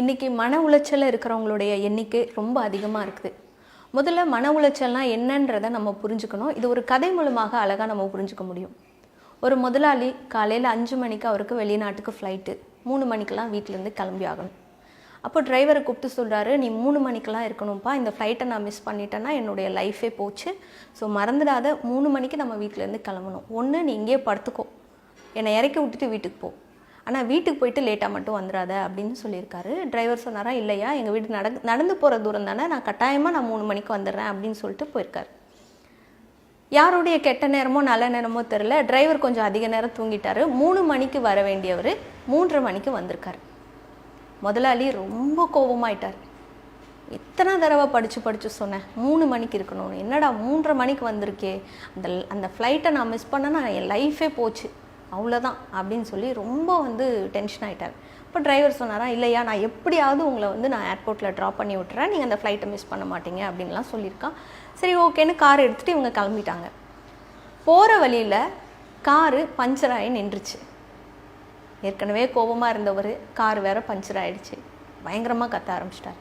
இன்றைக்கி மன உளைச்சலில் இருக்கிறவங்களுடைய எண்ணிக்கை ரொம்ப அதிகமாக இருக்குது. முதல்ல மன உளைச்சல்னால் என்னன்றதை நம்ம புரிஞ்சுக்கணும். இது ஒரு கதை மூலமாக அழகாக நம்ம புரிஞ்சுக்க முடியும். ஒரு முதலாளி காலையில் அஞ்சு மணிக்கு அவருக்கு வெளிநாட்டுக்கு ஃப்ளைட்டு மூணு மணிக்கெல்லாம் வீட்டிலேருந்து கிளம்பி ஆகணும். அப்போ டிரைவரை கூப்பிட்டு சொல்கிறாரு நீ மூணு மணிக்கெலாம் இருக்கணும்ப்பா இந்த ஃப்ளைட்டை நான் மிஸ் பண்ணிட்டேன்னா என்னுடைய லைஃபே போச்சு. ஸோ மறந்துடாத மூணு மணிக்கு நம்ம வீட்டிலேருந்து கிளம்பணும். ஒன்று நீ இங்கேயே படுத்துக்கோ. என்னை இறக்கி விட்டுட்டு வீட்டுக்கு போ. ஆனால் வீட்டுக்கு போயிட்டு லேட்டாக மட்டும் வந்துடாத அப்படின்னு சொல்லியிருக்காரு. டிரைவர் சொன்னாரா இல்லையா எங்கள் வீடு நட நடந்து போகிற தூரம் தானே நான் கட்டாயமாக நான் மூணு மணிக்கு வந்துடுறேன் அப்படின்னு சொல்லிட்டு போயிருக்காரு. யாருடைய கெட்ட நேரமோ நல்ல நேரமோ தெரில டிரைவர் கொஞ்சம் அதிக நேரம் தூங்கிட்டாரு. மூணு மணிக்கு வர வேண்டியவர் மூன்றரை மணிக்கு வந்திருக்காரு. முதலாளி ரொம்ப கோபமாயிட்டார். எத்தனை தடவை படித்து படித்து சொன்னேன் மூணு மணிக்கு இருக்கணும். என்னடா மூன்றரை மணிக்கு வந்திருக்கே. அந்த அந்த ஃப்ளைட்டை நான் மிஸ் பண்ணேன்னா என் லைஃபே போச்சு. அவ்வளோதான் அப்படின்னு சொல்லி ரொம்ப வந்து டென்ஷன் ஆகிட்டார் இப்போ டிரைவர் சொன்னாரா இல்லையா நான் எப்படியாவது உங்களை வந்து நான் ஏர்போர்ட்டில் ட்ராப் பண்ணி விட்டுறேன். நீங்கள் அந்த ஃப்ளைட்டை மிஸ் பண்ண மாட்டீங்க அப்படின்லாம் சொல்லியிருக்கான். சரி ஓகேன்னு கார் எடுத்துகிட்டு இவங்க கிளம்பிட்டாங்க. போகிற வழியில் காரு பஞ்சர் ஆகி நின்றுச்சு. ஏற்கனவே கோபமாக இருந்தவர் கார் வேற பஞ்சர் ஆகிடுச்சு பயங்கரமாக கத்த ஆரம்பிச்சிட்டார்.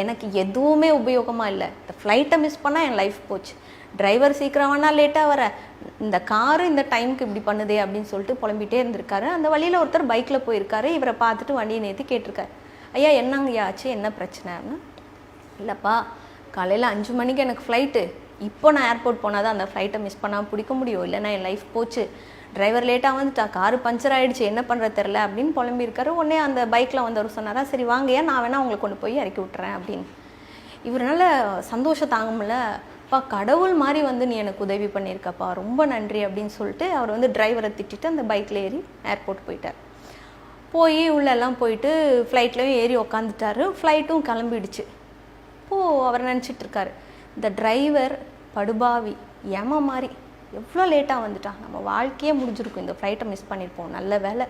எனக்கு எதுவுமே உபயோகமாக இல்லை. இந்த ஃப்ளைட்டை மிஸ் பண்ணால் என் லைஃப் போச்சு. டிரைவர் சீக்கிரம் வேணால் லேட்டாக வர. இந்த காரு இந்த டைமுக்கு இப்படி பண்ணுதே அப்படின்னு சொல்லிட்டு புலம்பிட்டே இருந்திருக்காரு. அந்த வழியில் ஒருத்தர் பைக்கில் போயிருக்காரு. இவரை பார்த்துட்டு வண்டியை நேற்று கேட்டிருக்காரு. ஐயா என்னங்கய்யா ஆச்சு? என்ன பிரச்சனைன்னு இல்லைப்பா காலையில் அஞ்சு மணிக்கு எனக்கு ஃப்ளைட்டு இப்போ நான் ஏர்போர்ட் போனால் தான் அந்த ஃப்ளைட்டை மிஸ் பண்ணாமல் பிடிக்க முடியும். இல்லைன்னா என் லைஃப் போச்சு. டிரைவர் லேட்டாக வந்துட்டா. காரு பஞ்சர் ஆகிடுச்சு என்ன பண்ணுறது தெரில அப்படின்னு புலம்பியிருக்காரு. உடனே அந்த பைக்கில் வந்தவர் சொன்னாரா சரி வாங்கய்யா நான் வேணால் உங்களை கொண்டு போய் இறக்கி விட்டுறேன் அப்படின்னு. இவரால் சந்தோஷம் தாங்க முடியல அப்பா கடவுள் மாதிரி வந்து நீ எனக்கு உதவி பண்ணியிருக்கப்பா ரொம்ப நன்றி அப்படின்னு சொல்லிட்டு அவர் வந்து டிரைவரை திட்டிட்டு அந்த பைக்கில் ஏறி ஏர்போர்ட் போயிட்டார். போய் உள்ளெல்லாம் போயிட்டு ஃப்ளைட்லேயும் ஏறி உக்காந்துட்டாரு. ஃப்ளைட்டும் கிளம்பிடுச்சு. இப்போது அவர் நினச்சிட்ருக்காரு இந்த டிரைவர் படுபாவி ஏம மாதிரி எவ்வளோ லேட்டாக வந்துட்டான். நம்ம வாழ்க்கையே முடிஞ்சிருக்கும். இந்த ஃப்ளைட்டை மிஸ் பண்ணியிருப்போம் நல்ல வேலை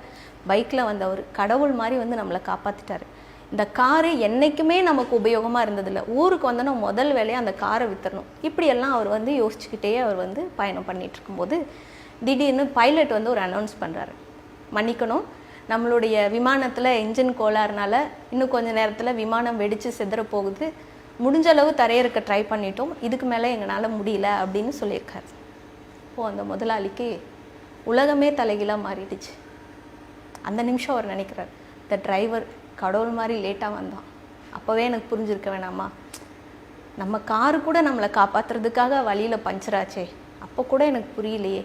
பைக்கில் வந்தவர் கடவுள் மாதிரி வந்து நம்மளை காப்பாற்றிட்டாரு இந்த காரு என்றைக்குமே நமக்கு உபயோகமாக இருந்ததில்லை. ஊருக்கு வந்தோன்னா முதல் வேலையை அந்த காரை வித்துறணும். இப்படியெல்லாம் அவர் வந்து யோசிச்சுக்கிட்டே அவர் வந்து பயணம் பண்ணிகிட்டு இருக்கும்போது திடீர்னு பைலட் வந்து ஒரு அனௌன்ஸ் பண்ணுறாரு மன்னிக்கணும் நம்மளுடைய விமானத்தில் இன்ஜின் கோளாறுனால இன்னும் கொஞ்ச நேரத்தில் விமானம் வெடித்து சிதற போகுது. முடிஞ்ச அளவு தரையிறக்க ட்ரை பண்ணிட்டோம். இதுக்கு மேலே எங்களால் முடியல அப்படின்னு சொல்லியிருக்காரு. இப்போது அந்த முதலாளிக்கு உலகமே தலைகீழாக மாறிடுச்சு. அந்த நிமிஷம் அவர் நினைக்கிறார் த டிரைவர் கடவுள் மாதிரி லேட்டாக வந்தான். அப்போவே எனக்கு புரிஞ்சிருக்க வேணாமா? நம்ம காரு கூட நம்மளை காப்பாற்றுறதுக்காக வழியில் பஞ்சராச்சே அப்போ கூட எனக்கு புரியலையே.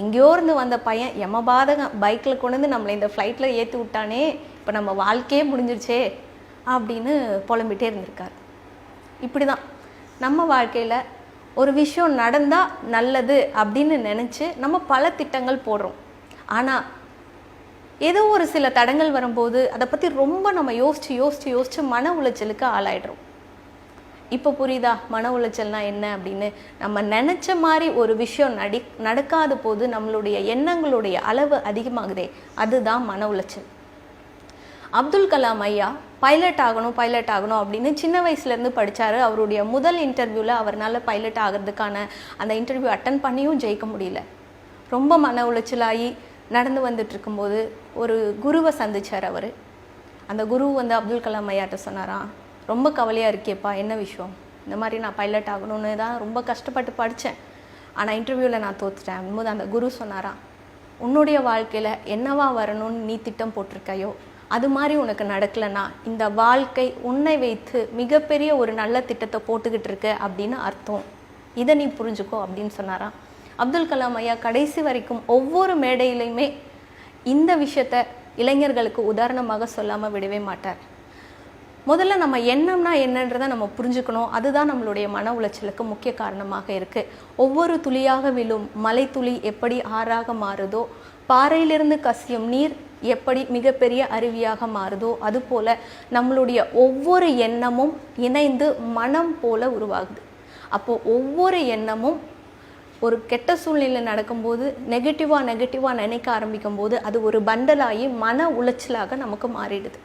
எங்கேயோ இருந்து வந்த பையன் யமபாதகம் பைக்கில் கொண்டு வந்து நம்மளை இந்த ஃப்ளைட்டில் ஏற்றி விட்டானே இப்போ நம்ம வாழ்க்கையே முடிஞ்சிருச்சே அப்படின்னு புலம்பிட்டே இருந்திருக்கார். இப்படி தான் நம்ம வாழ்க்கையில் ஒரு விஷயம் நடந்தால் நல்லது அப்படின்னு நினச்சி நம்ம பல திட்டங்கள் போடுறோம். ஆனால் ஏதோ ஒரு சில தடங்கள் வரும்போது அதை பற்றி ரொம்ப நம்ம யோசித்து யோசித்து யோசித்து மன உளைச்சலுக்கு ஆளாயிடுறோம். இப்போ புரியுதா? மன உளைச்சல்னால் என்ன அப்படின்னு? நம்ம நினச்ச மாதிரி ஒரு விஷயம் நடி நடக்காத போது நம்மளுடைய எண்ணங்களுடைய அளவு அதிகமாகுதே. அதுதான் மன உளைச்சல். அப்துல் கலாம் ஐயா பைலட் ஆகணும் பைலட் ஆகணும் அப்படின்னு சின்ன வயசுலேருந்து படித்தார் அவருடைய முதல் இன்டர்வியூவில் அவரால் பைலட் ஆகிறதுக்கான அந்த இன்டர்வியூ அட்டன் பண்ணியும் ஜெயிக்க முடியல. ரொம்ப மன உளைச்சலாகி நடந்து வந்துட்டு இருக்கும்போது ஒரு குருவை சந்திச்சார் அவர். அந்த குரு வந்து அப்துல் கலாம் ஐயாட்ட சொன்னாராம் ரொம்ப கவலையாக இருக்கேப்பா என்ன விஷயம்? இந்த மாதிரி நான் பைலட் ஆகணும்னு தான் ரொம்ப கஷ்டப்பட்டு படித்தேன் ஆனால் இன்டர்வியூவில் நான் தோத்துட்டேன். போது அந்த குரு சொன்னாராம் உன்னுடைய வாழ்க்கையில் என்னவா வரணும்னு நீ திட்டம் போட்டிருக்கையோ அது மாதிரி உனக்கு நடக்கலைன்னா இந்த வாழ்க்கை உன்னை வைத்து மிகப்பெரிய ஒரு நல்ல திட்டத்தை போட்டுக்கிட்டு இருக்க அப்படின்னு அர்த்தம். இதை நீ புரிஞ்சுக்கோ அப்படின்னு சொன்னாராம் அப்துல் கலாம் ஐயா கடைசி வரைக்கும் ஒவ்வொரு மேடையிலையுமே இந்த விஷயத்த இளைஞர்களுக்கு உதாரணமாக சொல்லாமல் விடவே மாட்டார். முதல்ல நம்ம எண்ணம்னா என்னன்றதை நம்ம புரிஞ்சுக்கணும். அதுதான் நம்மளுடைய மன உளைச்சலுக்கு முக்கிய காரணமாக இருக்குது ஒவ்வொரு துளியாக விழும் மலை துளி எப்படி ஆறாக மாறுதோ பாறையிலிருந்து கசியும் நீர் எப்படி மிகப்பெரிய அருவியாக மாறுதோ அதுபோல நம்மளுடைய ஒவ்வொரு எண்ணமும் இணைந்து மனம் போல உருவாகுது. அப்போ ஒவ்வொரு எண்ணமும் ஒரு கெட்ட சூழ்நிலை நடக்கும்போது நெகட்டிவாக நெகட்டிவாக நினைக்க ஆரம்பிக்கும் போது அது ஒரு பண்டலாகி மன உளைச்சலாக நமக்கு மாறிடுது.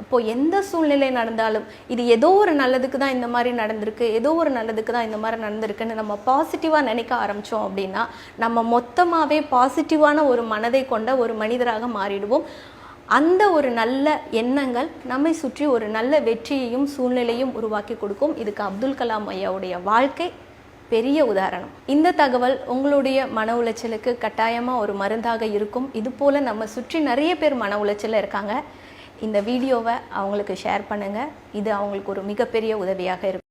அப்போது எந்த சூழ்நிலை நடந்தாலும் இது ஏதோ ஒரு நல்லதுக்கு தான் இந்த மாதிரி நடந்திருக்கு ஏதோ ஒரு நல்லதுக்கு தான் இந்த மாதிரி நடந்திருக்குன்னு நம்ம பாசிட்டிவாக நினைக்க ஆரம்பித்தோம் அப்படின்னா நம்ம மொத்தமாகவே பாசிட்டிவான ஒரு மனதை கொண்ட ஒரு மனிதராக மாறிடுவோம். அந்த ஒரு நல்ல எண்ணங்கள் நம்மை சுற்றி ஒரு நல்ல வெற்றியையும் சூழ்நிலையும் உருவாக்கி கொடுக்கும். இதுக்கு அப்துல் கலாம் ஐயாவுடைய வாழ்க்கை பெரிய உதாரணம். இந்த தகவல் உங்களுடைய மன உளைச்சலுக்கு கட்டாயமாக ஒரு மருந்தாக இருக்கும். இது போல் நம்ம சுற்றி நிறைய பேர் மன உளைச்சலில் இருக்காங்க. இந்த வீடியோவை அவங்களுக்கு ஷேர் பண்ணுங்கள் இது அவங்களுக்கு ஒரு மிகப்பெரிய உதவியாக இருக்கும்.